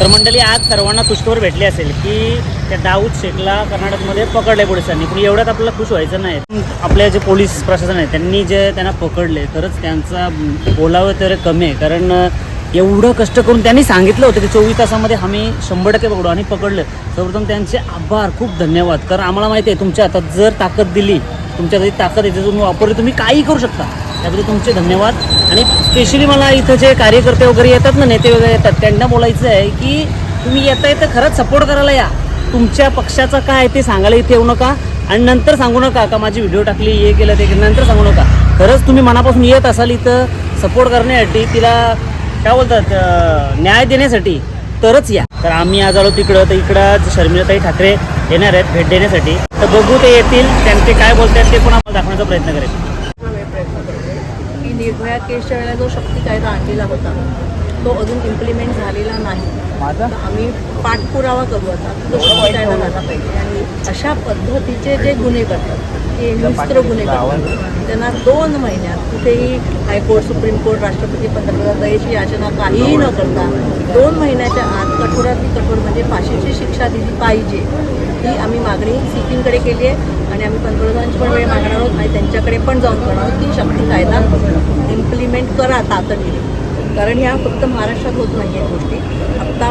तर मंडळी आज सर्वांना खुशखबर भेटली असेल की त्या दाऊद शेखला कर्नाटकमध्ये पकडले पोलिसांनी. पण एवढ्यात आपल्याला खुश व्हायचं नाही. आपले जे पोलीस प्रशासन आहे त्यांनी जे त्यांना पकडले तरच त्यांचा बोलावं तर कमी आहे. कारण एवढं कष्ट करून त्यांनी सांगितलं होतं की चोवीस तासामध्ये आम्ही शंभर टक्के पकडू आणि पकडलं. सर्वप्रथम त्यांचे आभार खूप धन्यवाद. कारण आम्हाला माहिती आहे तुमच्या हातात जर ताकद दिली तुमच्या घरी ताकद आहे तुम्ही वापरली तुम्ही काही करू शकता. त्याबद्दल तुमचे धन्यवाद. आणि स्पेशली मला इथं जे कार्यकर्ते वगैरे येतात ना नेते वगैरे येतात त्यांना बोलायचं आहे की तुम्ही येता येतं खरंच सपोर्ट करायला या. तुमच्या पक्षाचं काय आहे ते सांगायला इथे येऊ नका. आणि नंतर सांगू नका का माझी व्हिडिओ टाकली हे केलं ते केलं नंतर सांगू नका. खरंच तुम्ही मनापासून येत असाल इथं सपोर्ट करण्यासाठी तिला काय बोलतात न्याय देण्यासाठी तरच या. तर आम्ही आज आलो तिकडं तर इकडं शर्मिलाताई ठाकरे येणार आहेत भेट देण्यासाठी. तर बघू ते येतील त्यांचे काय बोलतात ते पण आम्हाला दाखवण्याचा प्रयत्न करेल आम्ही प्रयत्न करतोय की निर्भया केसच्या वेळेला जो शक्ती कायदा आणलेला होता तो अजून इम्प्लिमेंट झालेला नाही. आम्ही पाठपुरावा करू आता. तो शक्ती कायदा झाला पाहिजे आणि अशा पद्धतीचे जे गुन्हे करतात ते हिंस्त्र गुन्हे करतात. त्यांना दोन महिन्यात कुठेही हायकोर्ट सुप्रीम कोर्ट राष्ट्रपती पंतप्रधान दयेची याचना काहीही न करता दोन महिन्याच्या आत कठोरातली कठोर म्हणजे फाशीची शिक्षा दिली पाहिजे. ही आम्ही मागणी सिक्कीमकडे केली आहे आणि आम्ही पंतप्रधानांची पण वेळ मागणार आहोत आणि त्यांच्याकडे पण जाऊन करणार आहोत. की शक्ती कायदा इम्प्लिमेंट करा तातडीने कारण ह्या फक्त महाराष्ट्रात होत नाही आहेत गोष्टी. आत्ता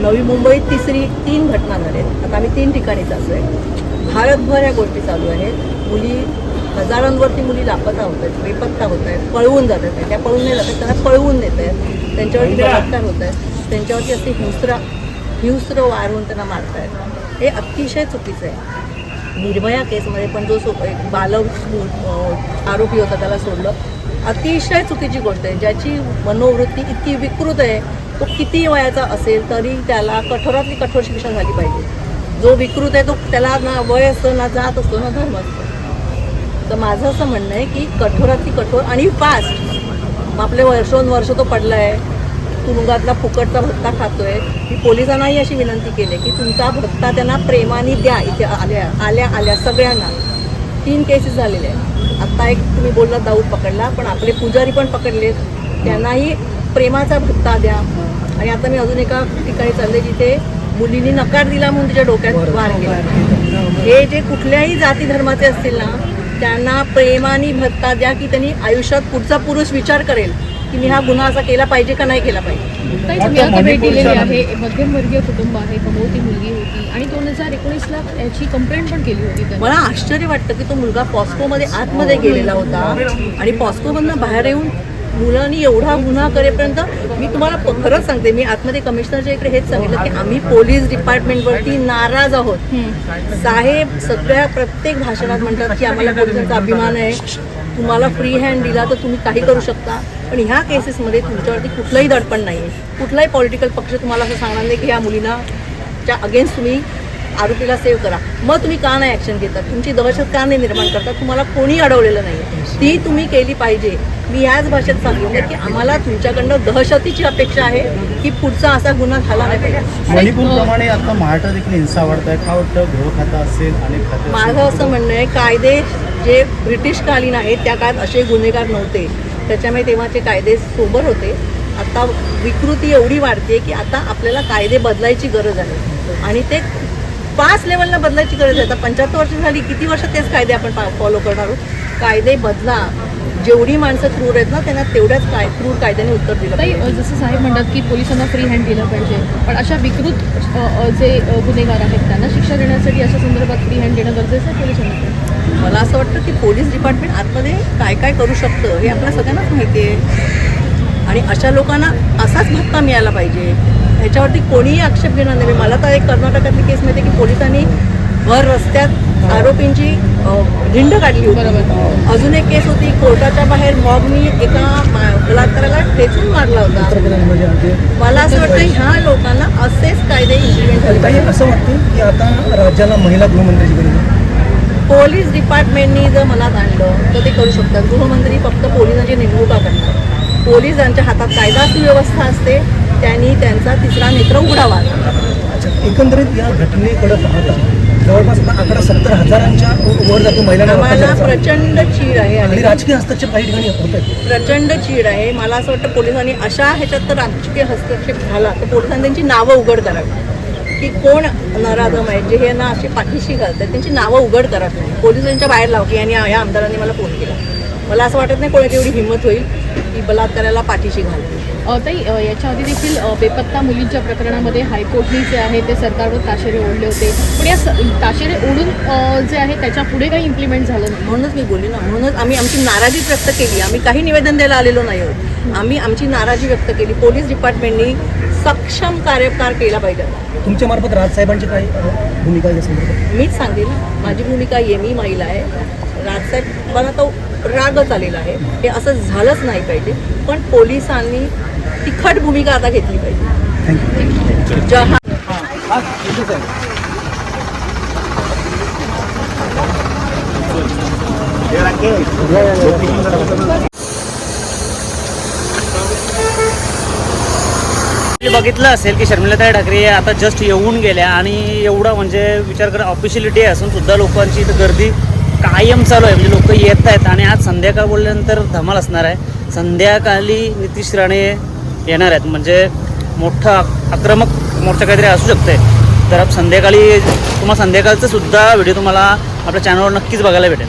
नवी मुंबईत तिसरी तीन घटना झाल्यात आता आम्ही तीन ठिकाणी चालू आहे भारतभर ह्या गोष्टी चालू आहेत. मुली हजारांवरती मुली लापता होत आहेत बेपत्ता होत आहेत पळवून जात आहेत. त्या पळून नाही जात आहेत त्यांना पळवून देत आहेत. त्यांच्यावरती बलात्कार होत आहेत. त्यांच्यावरती असे हिंस्र हिंस्र वारून त्यांना मारतायत. हे अतिशय चुकीचं आहे. निर्भया केसमध्ये पण जो सो एक बालक आरोपी होता त्याला सोडलं. अतिशय चुकीची गोष्ट आहे. ज्याची मनोवृत्ती इतकी विकृत आहे तो किती वयाचा असेल तरी त्याला कठोरातली कठोर शिक्षा झाली पाहिजे. जो विकृत आहे तो त्याला ना वय असतो ना जात असतो ना धर्म असतो. तर माझं असं म्हणणं आहे की कठोरातली कठोर आणि फास्ट आपले वर्षोनवर्ष तो पडला आहे तुरुंगातला फुकटचा भत्ता खातोय. मी पोलिसांनाही अशी विनंती केली की तुमचा भत्ता त्यांना प्रेमाने द्या इथे आल्या आल्या आल्या सगळ्यांना. तीन केसेस झालेले आहेत. आत्ता एक तुम्ही बोलला दाऊद पकडला पण आपले पुजारी पण पकडलेत त्यांनाही प्रेमाचा भत्ता द्या. आणि आता मी अजून एका ठिकाणी चालले जिथे मुलींनी नकार दिला म्हणून तिच्या डोक्यात वार केला हे जे कुठल्याही जाती धर्माचे असतील ना त्यांना प्रेमाने भत्ता द्या की त्यांनी आयुष्यात पुढचा पुरुष विचार करेल. की मी हा गुन्हा असा केला पाहिजे का नाही केला पाहिजे. ताई, तुम्ही आता भेट दिलेली आहे मध्यमवर्गीय कुटुंब आहे कमवती मुलगी होती आणि दोन हजार एकोणीसला याची कंप्लेंट पण केली होती मला आश्चर्य वाटतं की तो मुलगा पॉस्कोमध्ये आतमध्ये गेलेला होता आणि पॉस्कोमधनं बाहेर येऊन मुलांनी एवढा गुन्हा करेपर्यंत मी तुम्हाला खरंच सांगते मी आतमध्ये कमिशनरच्या इकडे हेच सांगितलं की आम्ही पोलीस डिपार्टमेंटवरती नाराज आहोत. साहेब सगळ्या प्रत्येक भाषणात म्हणतात की आम्हाला पोलिसांचा अभिमान आहे. तुम्हाला फ्री हँड दिला तर तुम्ही काही करू शकता. पण ह्या केसेसमध्ये तुमच्यावरती कुठलंही दडपण नाही आहे कुठलाही पॉलिटिकल पक्ष तुम्हाला असं सांगणार नाही की ह्या मुलींना च्या अगेन्स्ट तुम्ही आरोपीला सेव्ह करा. मग तुम्ही का नाही ॲक्शन घेतात तुमची दहशत का नाही निर्माण करतात तुम्हाला कोणी अडवलेलं नाही ती तुम्ही केली पाहिजे. मी ह्याच भाषेत सांगितलं की आम्हाला तुमच्याकडनं दहशतीची अपेक्षा आहे की पुढचा असा गुन्हा झाला नाही पाहिजे. आता महाराष्ट्रात देखील हिंसा वाढत आहे काय वाटतं गृह खातं असेल खाते माझं असं म्हणणं आहे कायदे जे ब्रिटिशकालीन आहेत त्या काळात असे गुन्हेगार नव्हते. त्याच्यामुळे तेव्हाचे कायदे सोबर होते. आता विकृती एवढी वाढते की आता आपल्याला कायदे बदलायची गरज आहे. आणि ते पाच लेवलला बदलायची गरज आहे. आता पंच्याहत्तर वर्ष झाली किती वर्ष तेच कायदे आपण फॉलो करणार आहोत? कायदे बदला. जेवढी माणसं क्रूर आहेत ना त्यांना तेवढ्याच काय क्रूर कायद्याने उत्तर दिलं पाहिजे. जसं साहेब म्हणतात की पोलिसांना फ्री हँड दिलं पाहिजे. पण अशा विकृत जे गुन्हेगार आहेत त्यांना शिक्षा देण्यासाठी अशा संदर्भात फ्री हँड देणं गरजेचं आहे पोलिसांना? मला असं वाटतं की पोलीस डिपार्टमेंट आतमध्ये काय काय करू शकतं हे आपल्या सगळ्यांनाच माहिती आहे. आणि अशा लोकांना असाच भत्ता मिळाला पाहिजे. ह्याच्यावरती कोणीही आक्षेप घेणार नाही. मला तर एक कर्नाटकातली केस माहिती की पोलिसांनी भर रस्त्यात आरोपींची झिंड काढली होती. अजून एक केस होती कोर्टाच्या बाहेर मॉबनी एका बलात्काराला ठेचून मारला होता. मला असं वाटतं ह्या लोकांना असेच कायदे इम्प्लिमेंट झाले पाहिजे असं वाटतं की आता राज्याला महिला गृहमंत्र्याची गरज आहे? पोलीस डिपार्टमेंटनी जर मनात आणलं तर ते करू शकतात. गृहमंत्री फक्त पोलिसांची नेमणुका करतात पोलिसांच्या हातात कायदा सुव्यवस्था असते त्यांनी त्यांचा तिसरा नेत्र उघडावा. एकंदरीत या घटनेकडे पाहता जवळपास आकडा सत्तर हजारांच्या वर जातो महिलांना अत्याचाराचा. प्रचंड चीड आहे आणि राजकीय हस्तक्षेप काही ठिकाणी होत प्रचंड चीड आहे. मला असं वाटतं पोलिसांनी अशा ह्याच्यात तर राजकीय हस्तक्षेप झाला तर पोलिसांनी त्यांची नावं उघड करावी. की कोण नराधम आहे जे हे ना अशी पाठीशी घालतात त्यांची नावं उघड करा पोलिसांच्या बाहेर लाव की यांनी या आमदारांनी मला फोन केला. मला असं वाटत नाही कोणाची एवढी हिंमत होईल की बलात्काराला पाठीशी घालते ताई याच्या आधी देखील बेपत्ता मुलींच्या प्रकरणामध्ये हायकोर्टने जे आहे ते सरकारवर ताशेरे ओढले होते. पण या स- ताशेरे ओढून जे आहे त्याच्या पुढे काही इम्प्लिमेंट झालं नाही. म्हणूनच मी बोलली ना म्हणूनच आम्ही आमची नाराजी व्यक्त केली. आम्ही काही निवेदन द्यायला आलेलो नाही आहोत. आम्ही आमची नाराजी व्यक्त केली. पोलीस डिपार्टमेंटनी सक्षम कार्यकार केला पाहिजे. तुमच्या मार्फत राजसाहेबांची काही भूमिका या मीच सांगते ना माझी भूमिका आहे मी महिला आहे. राजसाहेब मला तो रागच आलेला आहे. हे असं झालंच नाही पाहिजे. पण पोलिसांनी तिखट भूमिका आता घेतली पाहिजे. जहा बघितलं असेल की शर्मिलाताई ठाकरे आता जस्ट येऊन गेल्या आणि एवढा म्हणजे विचार करा ऑफिशियलिटी असून सुद्धा लोकांची इथं गर्दी कायम चालू आहे. म्हणजे लोक येत आहेत आणि आज संध्याकाळ बोलल्यानंतर धमाल असणार आहे. संध्याकाळी नितीश राणे येणार आहेत. म्हणजे मोठा आक्रमक मोर्चा काहीतरी असू शकते तर संध्याकाळी तुम्हाला संध्याकाळचं सुद्धा व्हिडिओ तुम्हाला आपल्या चॅनलवर नक्कीच बघायला भेटेल.